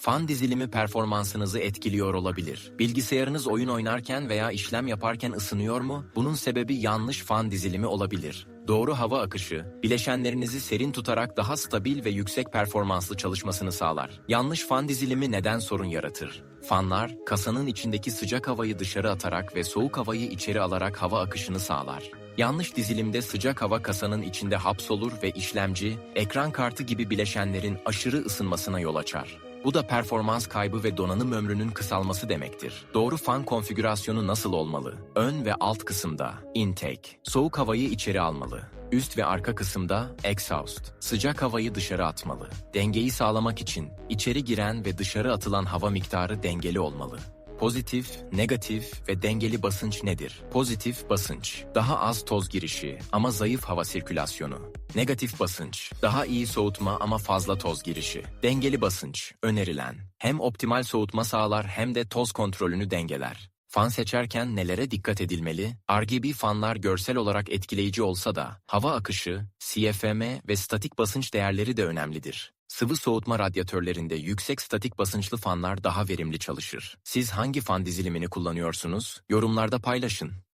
Fan dizilimi performansınızı etkiliyor olabilir. Bilgisayarınız oyun oynarken veya işlem yaparken ısınıyor mu? Bunun sebebi yanlış fan dizilimi olabilir. Doğru hava akışı, bileşenlerinizi serin tutarak daha stabil ve yüksek performanslı çalışmasını sağlar. Yanlış fan dizilimi neden sorun yaratır? Fanlar, kasanın içindeki sıcak havayı dışarı atarak ve soğuk havayı içeri alarak hava akışını sağlar. Yanlış dizilimde sıcak hava kasanın içinde hapsolur ve işlemci, ekran kartı gibi bileşenlerin aşırı ısınmasına yol açar. Bu da performans kaybı ve donanım ömrünün kısalması demektir. Doğru fan konfigürasyonu nasıl olmalı? Ön ve alt kısımda intake, soğuk havayı içeri almalı. Üst ve arka kısımda exhaust, sıcak havayı dışarı atmalı. Dengeyi sağlamak için içeri giren ve dışarı atılan hava miktarı dengeli olmalı. Pozitif, negatif ve dengeli basınç nedir? Pozitif basınç, daha az toz girişi ama zayıf hava sirkülasyonu. Negatif basınç, daha iyi soğutma ama fazla toz girişi. Dengeli basınç, önerilen. Hem optimal soğutma sağlar hem de toz kontrolünü dengeler. Fan seçerken nelere dikkat edilmeli? RGB fanlar görsel olarak etkileyici olsa da hava akışı, CFM ve statik basınç değerleri de önemlidir. Sıvı soğutma radyatörlerinde yüksek statik basınçlı fanlar daha verimli çalışır. Siz hangi fan dizilimini kullanıyorsunuz? Yorumlarda paylaşın.